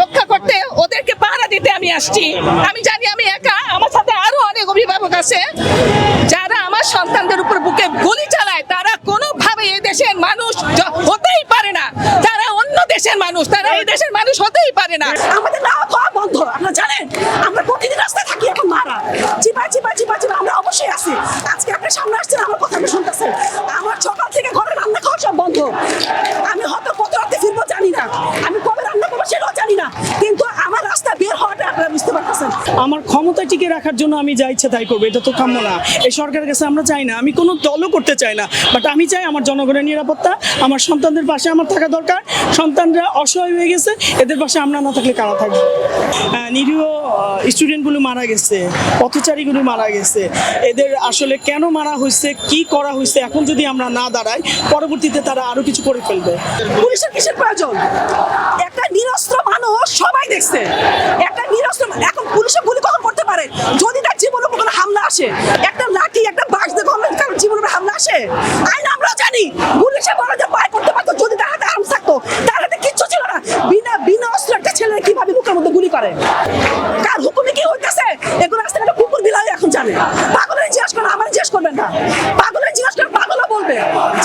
রক্ষা করতে ওদেরকে পাহারা দিতে আমি আসছি। আমি জানি আমি একা। আমার সাথে আরও অনেক অভিভাবক আছে। যারা আমার সন্তানদের উপর বুকে গুলি চালায়, তারা কোনোভাবে এই দেশের মানুষ হতেই পারে না। তারা অন্য দেশের মানুষ, তারা এই দেশের মানুষ হতেই পারে না। আমাদের নাওয়া খাওয়া বন্ধ আপনারা জানেন আমরা প্রতিদিন রাস্তায় থাকি এখন মারা চিপা চিপা চিপা চিপা আমরা অবশ্যই আছি আজকে আপনি সামনে আসছেন আমার কথা আপনি শুনতেছেন আমার সকাল থেকে ঘরে রান্না খাওয়া সব বন্ধ আমি হয়তো কত রাতে ফিরবো জানি না আমি কবে রান্না করব সেটাও জানি না কিন্তু আমার রাস্তা বের হওয়াটা আপনারা বুঝতে পারতেছেন আমার ক্ষমতা টিকে রাখার জন্য আমি যা ইচ্ছা তাই করব, এটা তো কাম্য না। এই সরকারের কাছে আমরা চাই না, আমি কোনো দলও করতে চাই না বাট আমি চাই আমার জনগণের নিরাপত্তা, আমার সন্তানদের পাশে আমার থাকা দরকার, সন্তানরা অসহায় হয়ে গেছে, এদের পাশে আমরা না থাকলে কারা থাকবে? নিরীহ স্টুডেন্টগুলো মারা গেছে, পথচারীগুলো মারা গেছে, এদের আসলে কেন মারা হয়েছে, কি করা হয়েছে, এখন যদি আমরা না দাঁড়াই, পরবর্তীতে তারা আরও কিছু করে ফেলবে। পুলিশের কিসের প্রয়োজন? একটা নিরস্ত্র মানুষ সবাই দেখছে, একটা নিরস্ত্র পুলিশে গুলি কখন করতে পারে? যদি তার উপর কোনো হামলা আসে, একটা লাঠি, একটা বাস দিয়ে জীবনের উপর হামলা আসে? আইন আমরাও জানি, পুলিশে বড় যে পায় করতে পারতো, যদি তার হাতে আর্মস থাকতো, তার হাতে কিচ্ছু ছিল না। বিনা বিনা অস্ত্র একটা ছেলে কীভাবে বুকের মধ্যে গুলি করে? কার হুকুমে কি হইতেছে? এগুলো আসতে একটা কুকুর বিলাই এখন জানে। পাগলের জিজ্ঞাসা করেন আমার জিজ্ঞেস করবেন না পাগলের জিজ্ঞাসা করেন পাগলও বলবে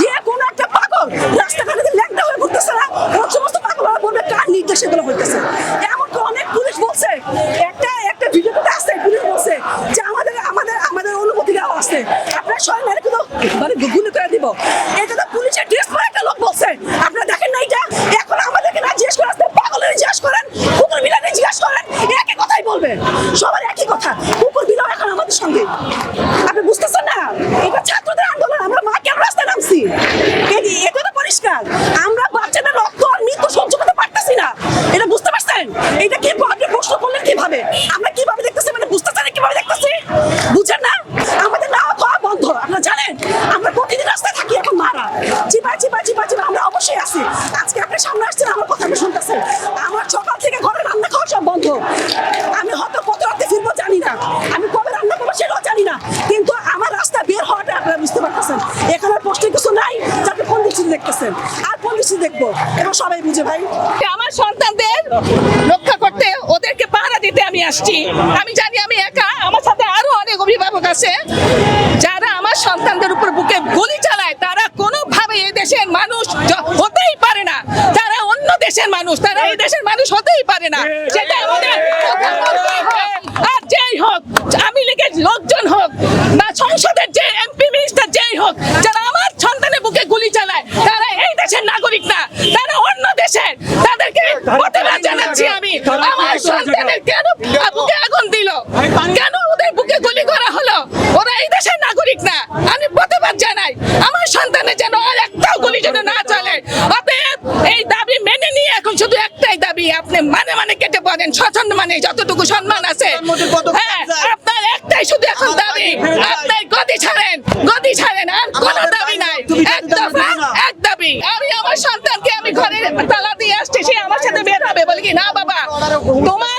যে কোনো একটা পাগল রাস্তাঘাটে যে ল্যাংটা হয়ে ঘুরতেছে না ওই সমস্ত পাগলরা বলবে কার নির্দেশে এগুলো হইতেছে এমনকি অনেক পুলিশ বলছে একটা একটা ভিডিওতে আছে পুলিশ বলছে যে আমাদের আমাদের আমাদের অনুমতি দেওয়া আছে আপনারা সবাই মেরে কিন্তু মানে গুলি করে দিব। এটা তো পুলিশের ড্রেস পরে একটা লোক বলছে আপনারা দেখেন না এটা এখন আমাদেরকে না জিজ্ঞেস করে আসতে পাগলের জিজ্ঞেস করেন কুকুর বিলারে জিজ্ঞেস করেন একই কথাই বলবে সবার একই কথা কুকুর বিলাও এখন আমাদের সঙ্গে আপনি বুঝতেছেন না এটা ছাত্রদের আন্দোলন আমরা মা কেন রাস্তায় নামছি এ- এটা তো পরিষ্কার আমরা বাচ্চাদের রক্ত আর মৃত্যু সহ্য করতে পারতেছি না এটা বুঝতে পারছেন এটা কি আপনি প্রশ্ন করলেন কীভাবে আমরা কীভাবে দেখতেছি মানে বুঝতেছেন না কীভাবে দেখতেছি বুঝেন না আমাদের নাওয়া খাওয়া বন্ধ আপনারা জানেন আমরা প্রতিদিন রাস্তায় থাকি এখন মারা চিপা চিপা চিপা চিপা আমরা অবশ্যই আছি আজকে আপনি সামনে আসছেন আমার কথা আপনি শুনতেছেন আমার সকাল থেকে ঘরে রান্না খাওয়া সব বন্ধ আমি হয়তো কত রাতে ফিরবো জানি না। আমি কবে রান্না করব সেটাও জানি না। কিন্তু আমার রাস্তা বের হওয়াটা আপনারা বুঝতে পারতেছেন। এখানে প্রশ্ন কিছু নাই যে কোন দৃষ্টি দেখতেছেন? আর কোন দৃষ্টি দেখব? এবার সবাই বুঝে ভাই। আমার সন্তানদের রক্ষা করতে ওদেরকে পাহারা দিতে আমি আসছি। আমি জানি আমি একা আমার সাথে আরও অনেক অভিভাবক আছে। যারা আমার সন্তানদের উপর বুকে গুলি চালায় তারা কোনোভাবে এই দেশের মানুষ হতেই পারে না। তারা অন্য দেশের মানুষ তারা এই দেশের মানুষ হতেই পারে না সেটা আমাদের প্রধানমন্ত্রী হোক, আর যেই হোক আমি লীগের লোকজন হোক বা সংসদের যে এমপি মিনিস্টার যেই হোক যারা আমার সন্তানের বুকে গুলি চালায় তারা এই দেশের নাগরিক না তারা অন্য দেশের তাদেরকে প্রতিবাদ জানাচ্ছি আমি। আমার সন্তানের কেন বুকে আগুন দিল? কেন ওদের বুকে গুলি করা হলো? ওরা এই দেশের নাগরিক না। আমি প্রতিবাদ জানাই। আমার সন্তানের যেন আর একটাও গুলি যেন না চলে। অতএব এই দাবি মেনে নিয়ে এখন শুধু একটাই দাবি। আপনি মানে মানে কেটে পড়েন স্বচ্ছন্দ মানে যতটুকু সম্মান আছে। হ্যাঁ আপনার একটাই শুধু এখন দাবি। আপনার গদি ছাড়েন। তোমার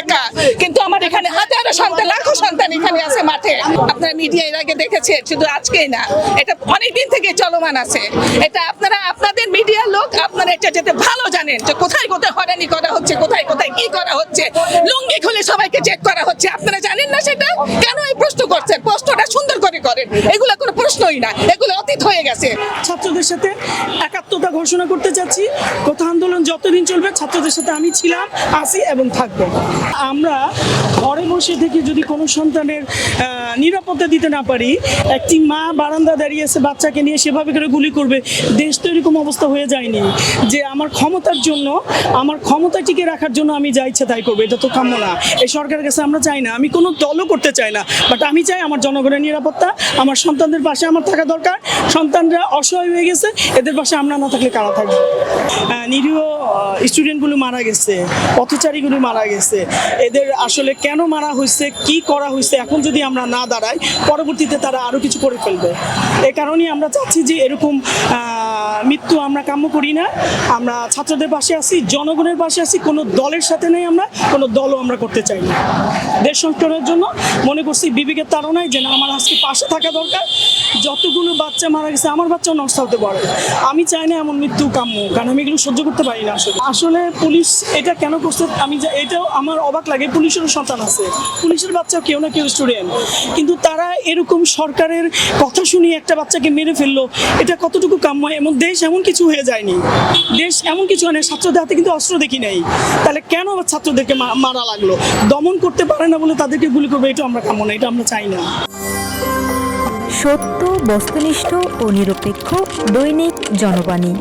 একা। কিন্তু আমার এখানে হাজারো সন্তান, লাখো সন্তান এখানে আছে মাঠে। আপনারা মিডিয়া এর আগে দেখেছে শুধু আজকেই না, এটা অনেক দিন থেকে চলমান আছে। এটা আপনারা, আপনাদের মিডিয়ার লোক আপনারা এটা যেতে ভালো জানেন যে কোথায় কোথায় হয়রানি করা হচ্ছে, কোথায় কোথায় কি করা হচ্ছে, লুঙ্গি খুলে সবাইকে চেক করা হচ্ছে। আপনারা জানেন না সেটা? কেন এই প্রশ্ন করছেন? প্রশ্নটা সুন্দর করে করেন। এগুলো কোনো প্রশ্নই না, এগুলো অতীত হয়ে গেছে। ছাত্রদের সাথে একাত্মতা ঘোষণা করতে চাচ্ছি কোথা আন্দোলন যতদিন চলবে, ছাত্রদের সাথে আমি ছিলাম আসি এবং থাকব। আমরা ঘরে বসে থেকে যদি কোনো সন্তানের নিরাপত্তা দিতে না পারি, একটি মা বারান্দা দাঁড়িয়েছে বাচ্চাকে নিয়ে সেভাবে করে গুলি করবে, দেশ তো এরকম অবস্থা হয়ে যায়নি যে আমার ক্ষমতার জন্য, আমার ক্ষমতা টিকে রাখার জন্য আমি যা ইচ্ছা তাই করব, এটা তো কাম্য না। এই সরকারের কাছে আমরা চাই না, আমি কোনো দলও করতে চাই না বাট আমি চাই আমার জনগণের নিরাপত্তা, আমার সন্তানদের পাশে আমার থাকা দরকার, সন্তানরা অসহায় হয়ে গেছে, এদের পাশে আমরা না থাকলে কারা থাকবে? নিরীহ স্টুডেন্টগুলো মারা গেছে, পথচারীগুলো মারা গেছে এদের আসলে কেন মারা হয়েছে, কি করা হয়েছে, এখন যদি আমরা না দাঁড়াই, পরবর্তীতে তারা আরও কিছু করে ফেলবে। এ কারণেই আমরা চাচ্ছি যে এরকম মৃত্যু আমরা কাম্য করি না। আমরা ছাত্রদের পাশে আছি, জনগণের পাশে আছি, কোনো দলের সাথে নেই আমরা, কোনো দলও আমরা করতে চাই না। দেশ সংস্কারের জন্য মনে করছি বিবেকের তাড়নায় যে না আমার আজকে পাশে থাকা দরকার। যতগুলো বাচ্চা মারা গেছে, আমার বাচ্চাও নষ্ট হতে পারে। আমি চাই না এমন মৃত্যু কাম্য, কারণ আমি এগুলো সহ্য করতে পারি না আসলে। আসলে পুলিশ এটা কেন করছে, আমি এটাও আমার অবাক লাগে, পুলিশেরও সন্তান আছে। পুলিশের বাচ্চাও কেউ না কেউ স্টুডেন্ট। কিন্তু তারা এরকম সরকারের কথা শুনিয়ে একটা বাচ্চাকে মেরে ফেলল, এটা কতটুকু কাম্য? এমন দেশ এমন কিছু হয়ে যায়নি। দেশ এমন কিছু হয় না ছাত্রদের হাতে কিন্তু অস্ত্র দেখি নাই। তাহলে কেন আবার ছাত্রদেরকে মারা লাগল? দমন করতে পারে না বলে তাদেরকে গুলি করবে এটা আমরা কাম্য না, এটা আমরা চাই না। সত্য, বস্তুনিষ্ঠ ও নিরপেক্ষ দৈনিক জনবাণী।